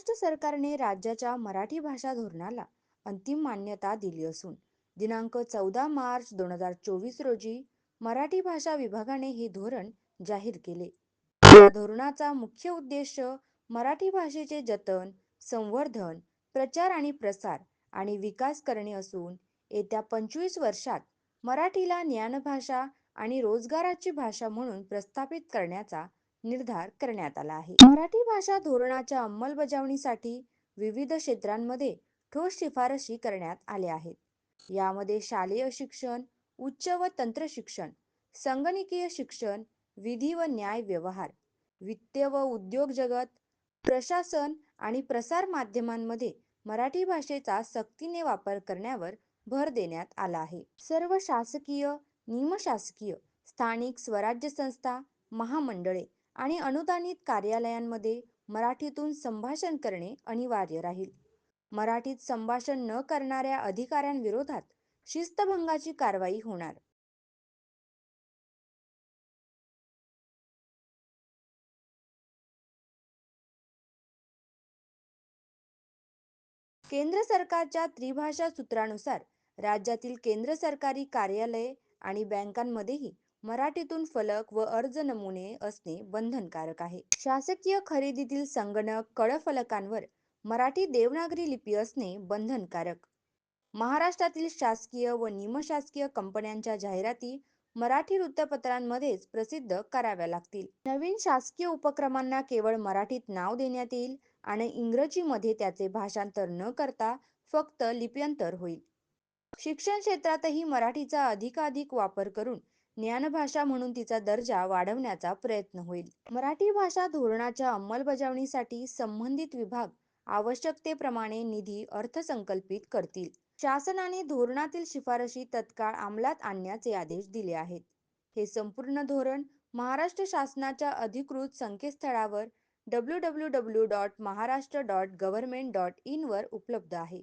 महाराष्ट्र सरकारने राज्याच्या मराठी भाषा धोरणाला अंतिम मान्यता दिली असून दिनांक चौदा मार्च दोन हजार चोवीस रोजी मराठी भाषा विभागाने हे धोरण जाहीर केले. या धोरणाचा मुख्य उद्देश मराठी भाषेचे जतन संवर्धन प्रचार आणि प्रसार आणि विकास करणे असून येत्या पंचवीस वर्षात मराठीला ज्ञानभाषा आणि रोजगाराची भाषा म्हणून प्रस्थापित करण्याचा निर्धार करण्यात आला आहे. मराठी भाषा धोरणाच्या अंमलबजावणीसाठी विविध क्षेत्रांमध्ये ठोस शिफारशी करण्यात आल्या आहेत. यामध्ये शालेय शिक्षण उच्च व तंत्र शिक्षण संगणकीय शिक्षण विधी व न्याय व्यवहार वित्त व उद्योग जगत प्रशासन आणि प्रसार माध्यमांमध्ये मराठी भाषेचा सक्तीने वापर करण्यावर भर देण्यात आला आहे. सर्व शासकीय निमशासकीय स्थानिक स्वराज्य संस्था महामंडळे आणि अनुदानित कार्यालयांमध्ये मराठीतून संभाषण करणे अनिवार्य राहील. मराठीत संभाषण न करणाऱ्या अधिकाऱ्यांविरोधात शिस्तभंगाची कारवाई होणार. केंद्र सरकारच्या त्रिभाषा सूत्रानुसार राज्यातील केंद्र सरकारी कार्यालये आणि बँकांमध्येही मराठीतून फलक व अर्ज नमुने असणे बंधनकारक आहे. शासकीय खरेदीतील संगणक कळफलकांवर मराठी देवनागरी लिपी असणे बंधनकारक. महाराष्ट्रातील शासकीय व निमशासकीय कंपन्यांच्या जाहिराती मराठी वृत्तपत्रांमध्येच प्रसिद्ध कराव्या लागतील. नवीन शासकीय उपक्रमांना केवळ मराठीत नाव देण्यात येईल आणि इंग्रजीमध्ये त्याचे भाषांतर न करता फक्त लिप्यंतर होईल. शिक्षण क्षेत्रातही मराठीचा अधिकाधिक वापर करून ज्ञानभाषा म्हणून तिचा दर्जा वाढवण्याचा प्रयत्न होईल. मराठी भाषा धोरणाच्या अंमलबजावणीसाठी संबंधित विभाग आवश्यकतेप्रमाणे निधी अर्थसंकल्पित करतील. शासनाने धोरणातील शिफारशी तत्काळ अंमलात आणण्याचे आदेश दिले आहेत. हे संपूर्ण धोरण महाराष्ट्र शासनाच्या अधिकृत संकेतस्थळावर W W W dot Maharashtra dot government dot in वर उपलब्ध आहे.